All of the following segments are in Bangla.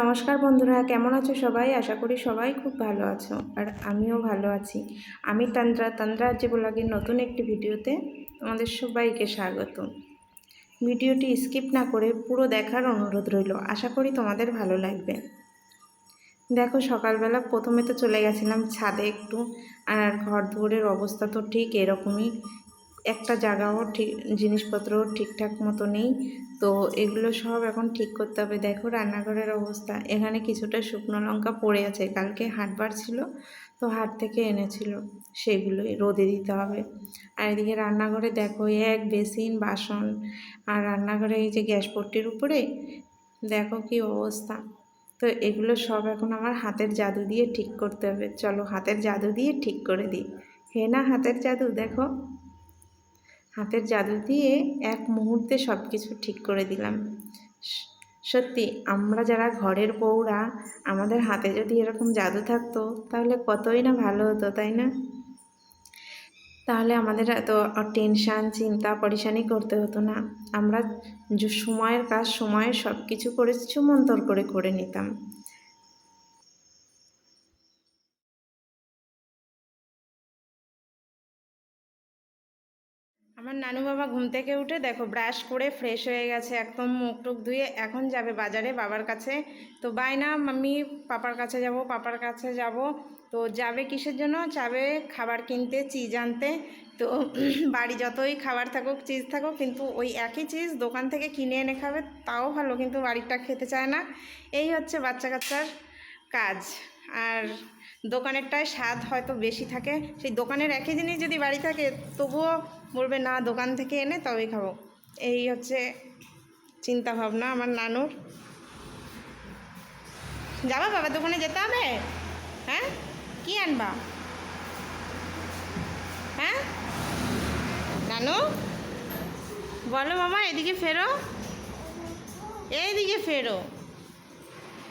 নমস্কার বন্ধুরা, কেমন আছো সবাই? আশা করি সবাই খুব ভালো আছো, আর আমিও ভালো আছি। আমি তন্দ্রা তন্দ্রা যে ব্লগের নতুন একটি ভিডিওতে তোমাদের সবাইকে স্বাগত। ভিডিওটি স্কিপ না করে পুরো দেখার অনুরোধ রইল, আশা করি তোমাদের ভালো লাগবে। দেখো, সকালবেলা প্রথমে তো চলে গেছিলাম ছাদে একটু, আর ঘর দুয়ারের অবস্থা তো ঠিক এরকমই। একটা জায়গাও ঠিক জিনিসপত্র ঠিকঠাক মতো নেই। তো এগুলো সব এখন ঠিক করতে হবে। দেখো রান্নাঘরের অবস্থা। এখানে কিছুটা শুকনো লঙ্কা পড়ে আছে। কালকে হাটবার ছিল, তো হাট থেকে এনেছিল। সেগুলোই রোদে দিতে হবে। আর এদিকে রান্নাঘরে দেখো এক বেসিন বাসন। আর রান্নাঘরে এই যে গ্যাস পট্টির উপরে, দেখো কি অবস্থা। তো এগুলো সব এখন আমার হাতের জাদু দিয়ে ঠিক করতে হবে। চলো হাতের জাদু দিয়ে ঠিক করে দিই। হে না হাতের জাদু, দেখো। হাতের জাদু দিয়ে এক মুহূর্তে সব কিছু ঠিক করে দিলাম। সত্যি, আমরা যারা ঘরের বউরা, আমাদের হাতে যদি এরকম জাদু থাকতো, তাহলে কতই না ভালো হতো, তাই না? তাহলে আমাদের এত টেনশান, চিন্তা, পরিশানি করতে হতো না। আমরা সময়ের কাজ সময়ে সব কিছু করে চুমন্তর করে করে নিতাম। আমার নানু বাবা ঘুম থেকে উঠে দেখো ব্রাশ করে ফ্রেশ হয়ে গেছে, একদম মুখ টুক ধুয়ে এখন যাবে বাজারে বাবার কাছে। তো বাই না আমি পাপার কাছে যাব, পাপার কাছে যাব। তো যাবে কিসের জন্য? যাবে খাবার কিনতে চিজ আনতে। তো বাড়ি যতই খাবার থাকুক চিজ থাকুক, কিন্তু ওই একই চিজ দোকান থেকে কিনে এনে খাবে, তাও ভালো, কিন্তু বাড়িটা খেতে চায় না। এই হচ্ছে বাচ্চা কাচ্চার কাজ। আর দোকানেরটায় স্বাদ হয়তো বেশি থাকে। সেই দোকানের একই জিনিস যদি বাড়ি থাকে, তবুও বলবে, না, দোকান থেকে এনে তবেই খাব। এই হচ্ছে চিন্তা ভাবনা আমার নানুর। যাবা বাবা, দোকানে যেতে হবে? হ্যাঁ? কি আনবা? হ্যাঁ? নানু? বলো মামা, এদিকে ফেরো। এইদিকে ফেরো।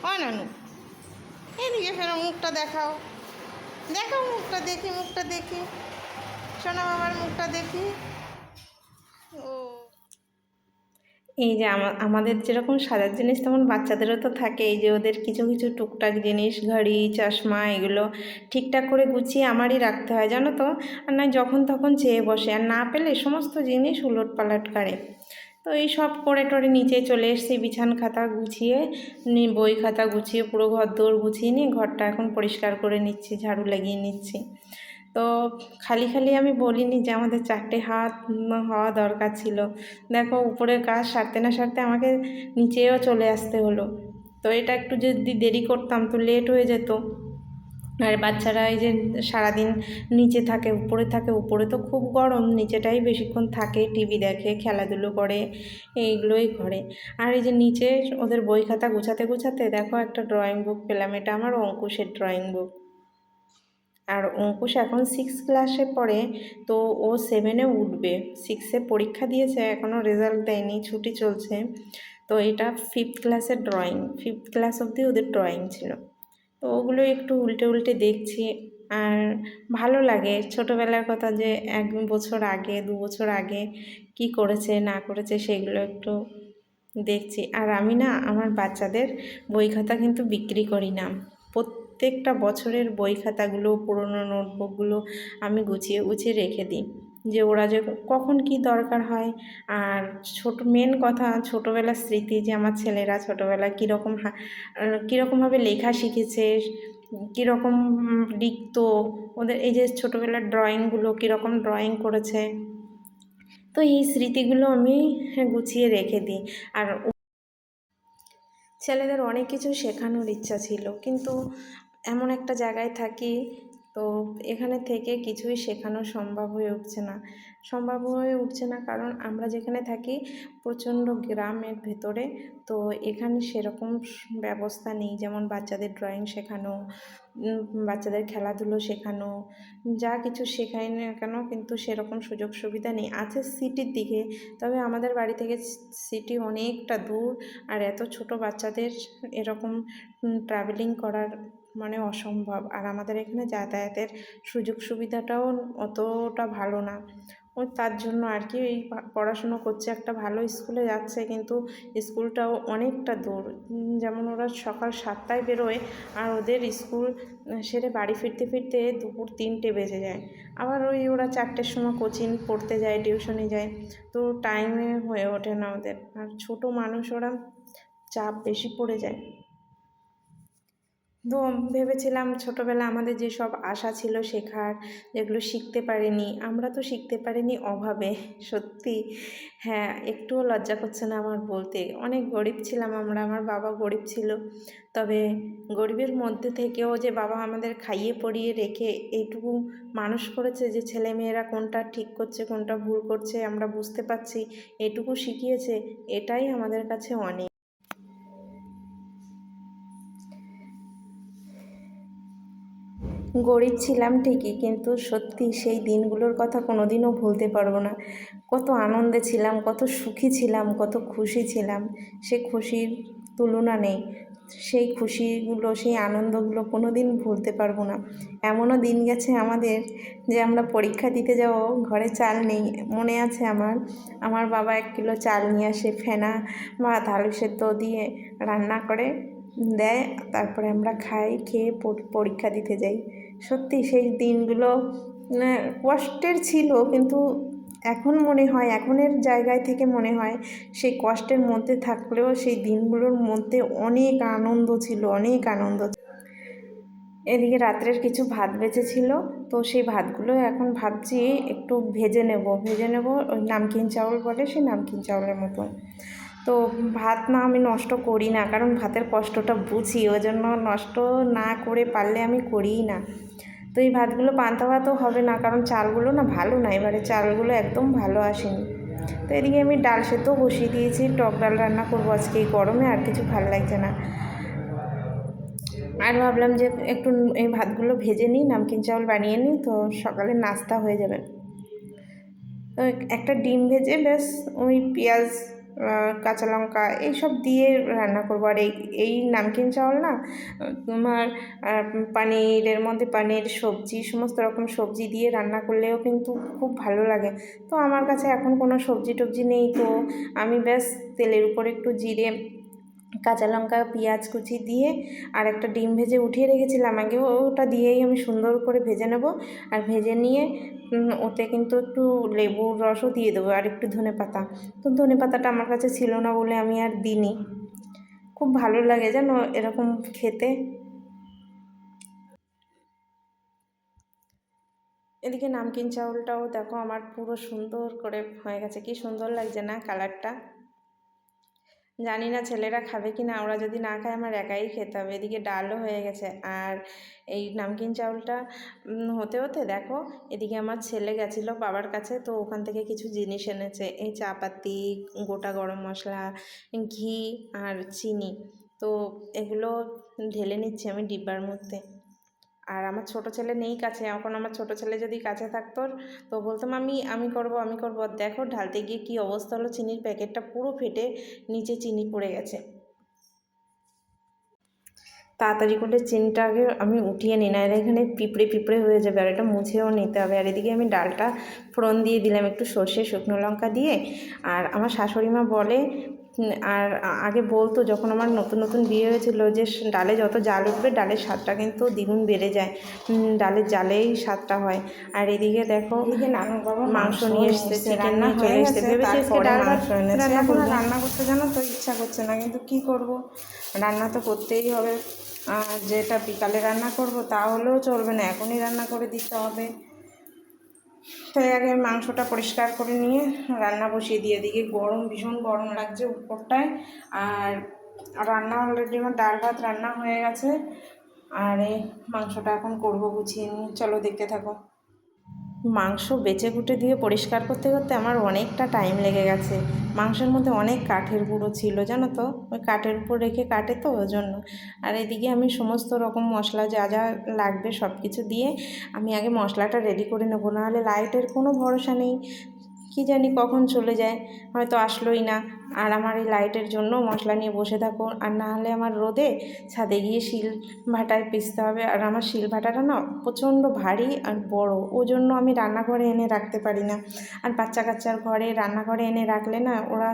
ও, নানু। এদিকে ফেরো মুখটা দেখাও। দেখাও মুখটা দেখি মুখটা দেখি। সোনা আমার মুখটা দেখি। ও। এই যে আমাদের যেরকম সাজার জিনিস তেমন বাচ্চাদেরও তো থাকে। এই যে ওদের কিছু কিছু টুকটাক জিনিস, ঘড়ি, চশমা, এগুলো ঠিকঠাক করে গুছিয়ে আমারই রাখতে হয়, জানো তো? আর নয় যখন তখন চেয়ে বসে। আর না পেলে সমস্ত জিনিস উলট পালট করে। তো এই সব করে টরে নিচে চলে এসেছি, বিছান খাতা গুছিয়ে বই খাতা গুছিয়ে, পুরো ঘর দৌড় গুছিয়ে নিয়ে ঘরটা এখন পরিষ্কার করে নিচ্ছি, ঝাড়ু লাগিয়ে নিচ্ছি। তো খালি খালি আমি বলিনি যে আমাদের চারটে হাত হওয়া দরকার ছিল। দেখো উপরের কাজ সারতে না সারতে আমাকে নিচেও চলে আসতে হলো। তো এটা একটু যদি দেরি করতাম তো লেট হয়ে যেত। আর বাচ্চারা এই যে সারাদিন নিচে থাকে, উপরে থাকে, উপরে তো খুব গরম, নিচেটাই বেশিক্ষণ থাকে, টিভি দেখে, খেলাধুলো করে, এইগুলোই করে। আর এই যে নিচে ওদের বই খাতা গুছাতে গুছাতে দেখো একটা ড্রয়িং বুক পেলাম, এটা আমার অঙ্কুশের ড্রয়িং বুক আর অঙ্কুশ এখন সিক্স ক্লাসে পড়ে, তো ও সেভেনে উঠবে। সিক্সে পরীক্ষা দিয়েছে এখনও রেজাল্ট দেয়নি, ছুটি চলছে। তো এটা ফিফথ ক্লাসের ড্রয়িং ফিফথ ক্লাস অবধি ওদের ড্রয়িং ছিল। তো ওগুলো একটু উল্টে উল্টে দেখছি। আর ভালো লাগে ছোটোবেলার কথা যে এক বছর আগে, দু বছর আগে কি করেছে, না করেছে সেগুলো একটু দেখছি। আর আমি না, আমার বাচ্চাদের বই খাতা কিন্তু বিক্রি করি না। প্রত্যেকটা বছরের বই খাতাগুলো, পুরনো নোটবুকগুলো আমি গুছিয়ে গুছিয়ে রেখে দিই। যে ওরা যে কখন কি দরকার হয়। আর ছোট মেন কথা ছোটোবেলার স্মৃতি যে আমার ছেলেরা ছোটোবেলায় কীরকম কীরকমভাবে লেখা শিখেছে, কীরকম লিখতো, ওদের এই যে ছোটোবেলার ড্রয়িংগুলো কীরকম ড্রয়িং করেছে। তো এই স্মৃতিগুলো আমি গুছিয়ে রেখে দিই। আর ছেলেদের অনেক কিছু শেখানোর ইচ্ছা ছিল, কিন্তু এমন একটা জায়গায় থাকি তো এখানে থেকে কিছুই শেখানো সম্ভব হয়ে উঠছে না। সম্ভব হয়ে উঠছে না কারণ আমরা যেখানে থাকি প্রচণ্ড গ্রামের ভেতরে, তো এখানে সেরকম ব্যবস্থা নেই। যেমন বাচ্চাদের ড্রয়িং শেখানো বাচ্চাদের খেলাধুলো শেখানো, যা কিছু শেখায় না কেন কিন্তু সেরকম সুযোগ সুবিধা নেই। আছে সিটির দিকে, তবে আমাদের বাড়ি থেকে সিটি অনেকটা দূর, আর এত ছোট বাচ্চাদের এরকম ট্রাভেলিং করার মানে অসম্ভব। আর আমাদের এখানে যাতায়াতের সুযোগ সুবিধাটাও অতটা ভালো না। ওই তার জন্য আর কি এই পড়াশুনো করছে একটা ভালো স্কুলে যাচ্ছে কিন্তু স্কুলটাও অনেকটা দূর। যেমন ওরা সকাল সাতটায় বেরোয় আর ওদের স্কুল সেরে বাড়ি ফিরতে ফিরতে দুপুর তিনটে বেজে যায়। আবার ওই ওরা চারটের সময় কোচিং পড়তে যায়, টিউশনে যায়। তো টাইমে হয়ে ওঠে না ওদের। আর ছোটো মানুষ ওরা চাপ বেশি পড়ে যায়। তো ভেবেছিলাম ছোটোবেলা আমাদের যেসব আশা ছিল শেখার, যেগুলো শিখতে পারিনি, আমরা তো শিখতে পারিনি অভাবে, সত্যি। হ্যাঁ একটুও লজ্জা করছে না আমার বলতে। অনেক গরিব ছিলাম আমরা, আমার বাবা গরিব ছিল। তবে গরিবের মধ্যে থেকেও যে বাবা আমাদের খাইয়ে পড়িয়ে রেখে এইটুকু মানুষ করেছে যে ছেলে মেয়েরা কোনটা ঠিক করছে, কোনটা ভুল করছে, আমরা বুঝতে পারছি এটুকু শিখিয়েছে, এটাই আমাদের কাছে অনেক। গরিব ছিলাম ঠিকই, কিন্তু সত্যি সেই দিনগুলোর কথা কোনোদিনও ভুলতে পারব না। কত আনন্দে ছিলাম, কত সুখী ছিলাম, কত খুশি ছিলাম, সে খুশির তুলনা নেই। সেই খুশিগুলো, সেই আনন্দগুলো কোনো দিন ভুলতে পারব না। এমনও দিন গেছে আমাদের যে আমরা পরীক্ষা দিতে যাব, ঘরে চাল নেই, মনে আছে আমার? আমার বাবা এক কিলো চাল নিয়ে আসে, ফেনা বা আলু সেদ্ধ দিয়ে রান্না করে। দেয়, তারপরে আমরা খাই, খেয়ে পর- পরীক্ষা দিতে যাই। সত্যি সেই দিনগুলো মানে কষ্টের ছিল, কিন্তু এখন মনে হয়, এখনের জায়গায় থেকে মনে হয়, সেই কষ্টের মধ্যে থাকলেও সেই দিনগুলোর মধ্যে অনেক আনন্দ ছিল, অনেক আনন্দ এদিকে রাত্রের কিছু ভাত বেঁচেছিল তো সেই ভাতগুলো এখন ভাবছি একটু ভেজে নেব ভেজে নেব ওই নামকিন চাউল বলে, সেই নামকিন চাউলের মতো। তো ভাত না আমি নষ্ট করি না, কারণ ভাতের কষ্টটা বুঝি ওই জন্য নষ্ট না করে পারলে আমি করিই না। তো এই ভাতগুলো পান্তা ভাতও হবে না, কারণ চালগুলো না ভালো না, এবারে চালগুলো একদম ভালো আসেনি। তো এদিকে আমি ডাল সেদ্ধ বসিয়ে দিয়েছি, টক ডাল রান্না করব আজকে এই গরমে, আর কিছু ভালো লাগছে না। আর ভাবলাম যে একটু এই ভাতগুলো ভেজে নিই, নামকিন চাউল বানিয়ে নিই, তো সকালে নাস্তা হয়ে যাবে। তো একটা ডিম ভেজে ব্যাস ওই পেঁয়াজ কাঁচা লঙ্কা এইসব দিয়ে রান্না করব। আর এই এই নামকিন চাউল না, তোমার পানিরের মধ্যে পানির সবজি, সমস্ত রকম সবজি দিয়ে রান্না করলেও কিন্তু খুব ভালো লাগে। তো আমার কাছে এখন কোনো সবজি টবজি নেই, তো আমি ব্যাস তেলের উপর একটু জিরে কাঁচা লঙ্কা, পেঁয়াজ কুচি দিয়ে আর একটা ডিম ভেজে উঠিয়ে রেখেছিলাম। আগে ওটা দিয়েই আমি সুন্দর করে ভেজে নেব আর ভেজে নিয়ে ওতে কিন্তু একটু লেবুর রসও দিয়ে দেবো আর একটু ধনে পাতা। তো ধনে পাতাটা আমার কাছে ছিল না বলে আমি আর দিইনি। খুব ভালো লাগে জানো এরকম খেতে। এদিকে নামকিন চাউলটাও দেখো আমার পুরো সুন্দর করে হয়ে গেছে। কি সুন্দর লাগছে না কালারটা? জানি না ছেলেরা খাবে কি না ওরা যদি না খায় আমার একাই খেতে হবে। এদিকে ডালও হয়ে গেছে। আর এই নামকিন চাউলটা হতে হতে দেখো, এদিকে আমার ছেলে গেছিল বাবার কাছে, তো ওখান থেকে কিছু জিনিস এনেছে। এই চাপাতি, গোটা গরম মশলা, ঘি আর চিনি। তো এগুলো ঢেলে নিচ্ছি আমি ডিব্বার মধ্যে। আর আমার ছোট ছেলে নেই কাছে, এখন আমার ছোট ছেলে যদি কাছে থাকতো, তো বলতাম আমি আমি করব আমি করব। দেখো, ঢালতে গিয়ে কী অবস্থা হলো, চিনির প্যাকেটটা পুরো ফেটে নিচে চিনি পড়ে গেছে। তাড়াতাড়ি করে চিনিটা আগে আমি উঠিয়ে নিই না এখানে পিঁপড়ে পিঁপড়ে হয়ে যাবে, আর এটা মুছেও নিতে হবে। আর এদিকে আমি ডালটা ফোড়ন দিয়ে দিলাম, একটু সর্ষে, শুকনো লঙ্কা দিয়ে। আর আমার শাশুড়ি মা বলে আর আগে বলতো যখন আমার নতুন নতুন বিয়ে হয়েছিল যে ডালে যত জাল উঠবে ডালের স্বাদটা কিন্তু দ্বিগুণ বেড়ে যায়। ডালের জালেই স্বাদটা হয়। আর এদিকে দেখো মাংস নিয়ে এসছে চিকেন নিয়ে চলে এসছে। ভেবেছি রান্না করব? রান্না করতে জানো তো ইচ্ছা করছে না কিন্তু কি করব? রান্না তো করতেই হবে। আর যেটা বিকালে রান্না করব তা হলেও চলবে না এখনই রান্না করে দিতে হবে। তাই আগে মাংসটা পরিষ্কার করে নিয়ে রান্না বসিয়ে দিয়ে দিকে গরম, ভীষণ গরম লাগছে উপরটায়। আর রান্না অলরেডি আমার ডাল ভাত রান্না হয়ে গেছে। আর এই মাংসটা এখন করব গুছিয়ে নিয়ে। চলো দেখতে থাকো। মাংস বেচে কুটে দিয়ে পরিষ্কার করতে করতে আমার অনেকটা টাইম লেগে গেছে। মাংসের মধ্যে অনেক কাঠের গুঁড়ো ছিল, জানো তো? ওই কাঠের উপর রেখে কাটে তো ওই জন্য আর এদিকে আমি সমস্ত রকম মশলা যা যা লাগবে সব কিছু দিয়ে আমি আগে মশলাটা রেডি করে নেব, নাহলে লাইটের কোনো ভরসা নেই। কী জানি কখন চলে যায়, হয়তো আসলোই না। আর আমার এই লাইটের জন্য মশলা নিয়ে বসে থাকো। আর না হলে আমার রোদে ছাদে গিয়ে শিল ভাটায় পিসতে হবে। আর আমার শিল ভাটাটা না প্রচণ্ড ভারী আর বড়। ও জন্য আমি রান্নাঘরে এনে রাখতে পারি না। আর বাচ্চা কাচ্চার ঘরে রান্নাঘরে এনে রাখলে না ওরা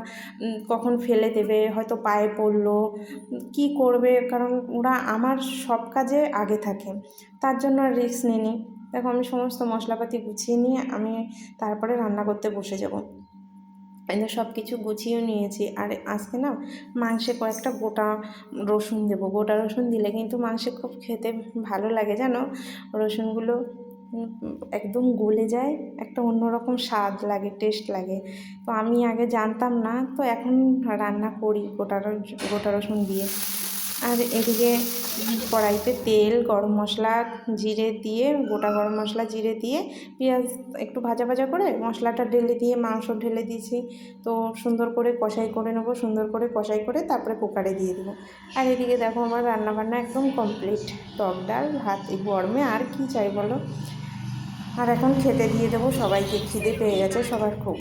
কখন ফেলে দেবে, হয়তো পায়ে পড়ল, কি করবে? কারণ ওরা আমার সব কাজে আগে থাকে। তার জন্য রিস্ক নিইনি। দেখো আমি সমস্ত মশলাপাতি গুছিয়ে নিয়ে আমি তারপরে রান্না করতে বসে যাব। এদের সব কিছু গুছিয়েও নিয়েছি। আর আজকে না মাংসে কয়েকটা গোটা রসুন দেবো। গোটা রসুন দিলে কিন্তু মাংসে খুব খেতে ভালো লাগে, জানো? রসুনগুলো একদম গলে যায়, একটা অন্যরকম স্বাদ লাগে টেস্ট লাগে। তো আমি আগে জানতাম না, তো এখন রান্না করি গোটা গোটা রসুন দিয়ে। আর এদিকে কড়াইতে তেল গরম মশলা জিরে দিয়ে গোটা গরম মশলা জিরে দিয়ে পেঁয়াজ একটু ভাজা ভাজা করে মশলাটা ঢেলে দিয়ে মাংস ঢেলে দিয়েছি তো সুন্দর করে কষাই করে নেবো সুন্দর করে কষাই করে তারপরে কুকারে দিয়ে দেবো আর এদিকে দেখো আমার রান্নাবান্না একদম কমপ্লিট টক ডাল ভাত এই গরমে আর কি চাই বলো আর এখন খেতে দিয়ে দেবো সবাইকে খিদে পেয়ে গেছে সবার খুব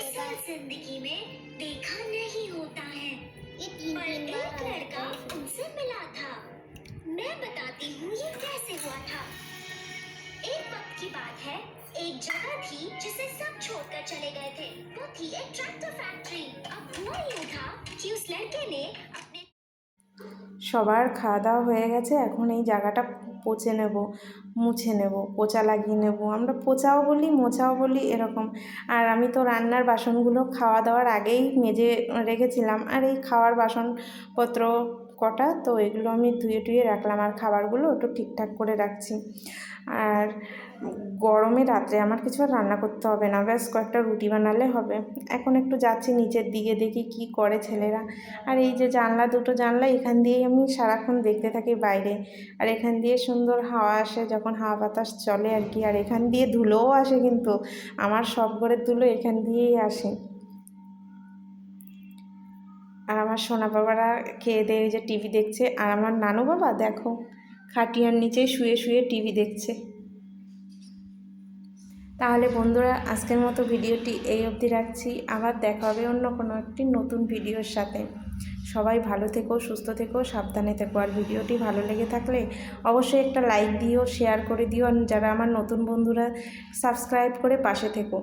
असल जिंदगी में देखा नहीं होता है ये तीन तीन एक लड़का उनसे मिला था। मैं बताती हूँ ये कैसे हुआ था। एक वक्त की बात है एक जगह थी जिसे सब छोड़कर चले गए थे। वो थी एक ट्रैक्टर फैक्ट्री अब हुआ यूँ था कि उस लड़के ने সবার খাওয়া দাওয়া হয়ে গেছে, এখন এই জায়গাটা পচে নেব, মুছে নেব, পোচা লাগিয়ে নেব। আমরা পোচাও বলি মোছাও বলি, এরকম। আর আমি তো রান্নার বাসনগুলো খাওয়া দাওয়ার আগেই মেজে রেখেছিলাম। আর এই খাওয়ার বাসনপত্র কটা, তো এগুলো আমি ধুয়ে টুয়ে রাখলাম। আর খাবারগুলো একটু ঠিকঠাক করে রাখছি। আর গরমে রাত্রে আমার কিছু আর রান্না করতে হবে না। ব্যাস, কয়েকটা রুটি বানালে হবে। এখন একটু যাচ্ছি নিচের দিকে, দেখি কি করে ছেলেরা। আর এই যে জানলা, দুটো জানলা, এখান দিয়েই আমি সারাক্ষণ দেখতে থাকি বাইরে। আর এখান দিয়ে সুন্দর হাওয়া আসে, যখন হাওয়া বাতাস চলে আর কি। আর এখান দিয়ে ধুলোও আসে কিন্তু, আমার সব ঘরের ধুলো এখান দিয়েই আসে। আর আমার সোনা বাবারা খেয়ে দিয়ে যে টিভি দেখছে। আর আমার নানু বাবা, দেখো, খাটিয়ার নিচে শুয়ে শুয়ে টিভি দেখছে। তাহলে বন্ধুরা, আজকের মতো ভিডিওটি এই অবধি রাখছি। আবার দেখা হবে অন্য কোনো একটি নতুন ভিডিওর সাথে। সবাই ভালো থেকো, সুস্থ থেকো, সাবধানে থেকো। আর ভিডিওটি ভালো লেগে থাকলে অবশ্যই একটা লাইক দিও, শেয়ার করে দিও। আর যারা আমার নতুন বন্ধুরা, সাবস্ক্রাইব করে পাশে থেকো।